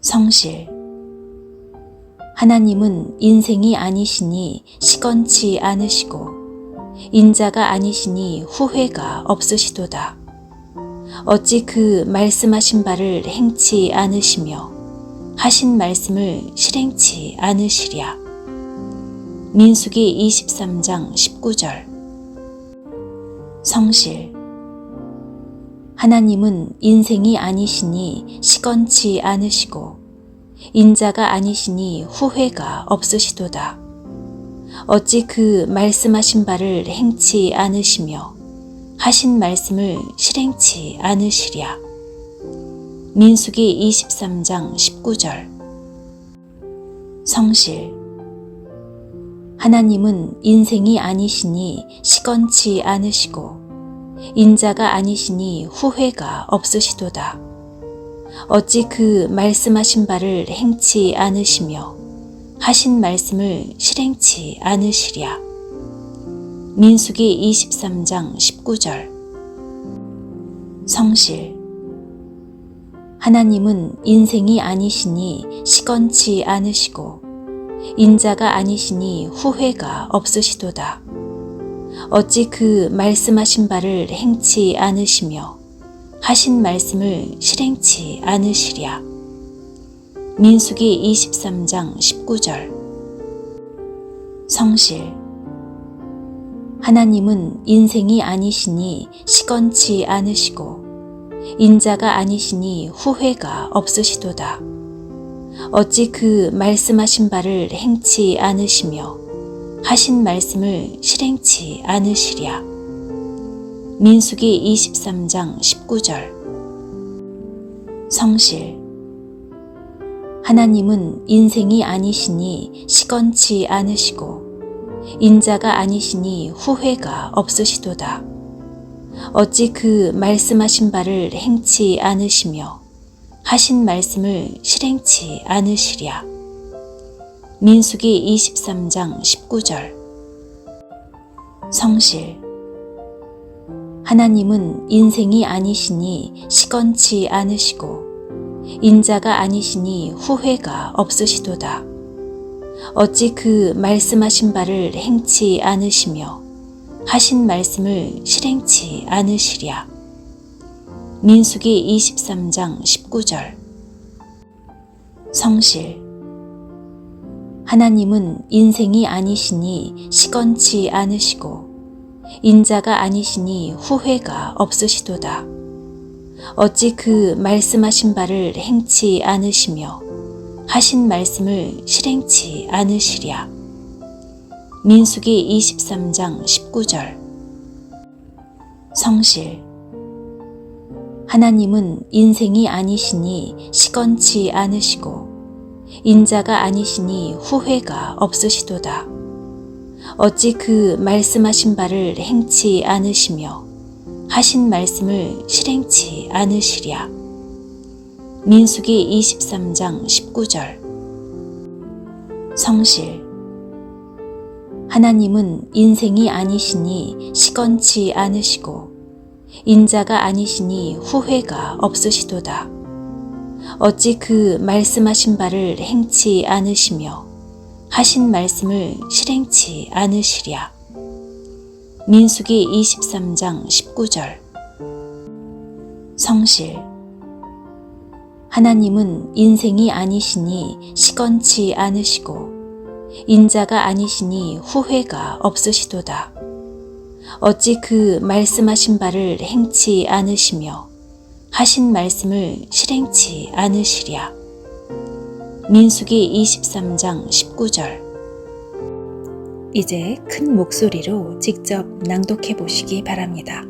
성실 하나님은 인생이 아니시니 시건치 않으시고 인자가 아니시니 후회가 없으시도다. 어찌 그 말씀하신 바를 행치 않으시며 하신 말씀을 실행치 않으시랴. 민수기 23장 19절 성실 하나님은 인생이 아니시니 시건치 않으시고 인자가 아니시니 후회가 없으시도다. 어찌 그 말씀하신 바를 행치 않으시며 하신 말씀을 실행치 않으시랴. 민수기 23장 19절 성실 하나님은 인생이 아니시니 시건치 않으시고 인자가 아니시니 후회가 없으시도다. 어찌 그 말씀하신 바를 행치 않으시며 하신 말씀을 실행치 않으시랴. 민수기 23장 19절 성실 하나님은 인생이 아니시니 시건치 않으시고 인자가 아니시니 후회가 없으시도다. 어찌 그 말씀하신 바를 행치 않으시며 하신 말씀을 실행치 않으시랴. 민수기 23장 19절 성실 하나님은 인생이 아니시니 시건치 않으시고 인자가 아니시니 후회가 없으시도다. 어찌 그 말씀하신 바를 행치 않으시며 하신 말씀을 실행치 않으시랴. 민수기 23장 19절 성실 하나님은 인생이 아니시니 시건치 않으시고 인자가 아니시니 후회가 없으시도다. 어찌 그 말씀하신 바를 행치 않으시며 하신 말씀을 실행치 않으시랴. 민수기 23장 19절 성실 하나님은 인생이 아니시니 시건치 않으시고 인자가 아니시니 후회가 없으시도다. 어찌 그 말씀하신 바를 행치 않으시며 하신 말씀을 실행치 않으시랴. 민수기 23장 19절 성실 하나님은 인생이 아니시니 시건치 않으시고 인자가 아니시니 후회가 없으시도다. 어찌 그 말씀하신 바를 행치 않으시며 하신 말씀을 실행치 않으시랴. 민수기 23장 19절 성실 하나님은 인생이 아니시니 시건치 않으시고 인자가 아니시니 후회가 없으시도다. 어찌 그 말씀하신 바를 행치 않으시며 하신 말씀을 실행치 않으시랴. 민수기 23장 19절 성실 하나님은 인생이 아니시니 시건치 않으시고 인자가 아니시니 후회가 없으시도다. 어찌 그 말씀하신 바를 행치 않으시며 하신 말씀을 실행치 않으시랴. 민수기 23장 19절 성실 하나님은 인생이 아니시니 시건치 않으시고 인자가 아니시니 후회가 없으시도다. 어찌 그 말씀하신 바를 행치 않으시며 하신 말씀을 실행치 않으시랴. 민수기 23장 19절 이제 큰 목소리로 직접 낭독해 보시기 바랍니다.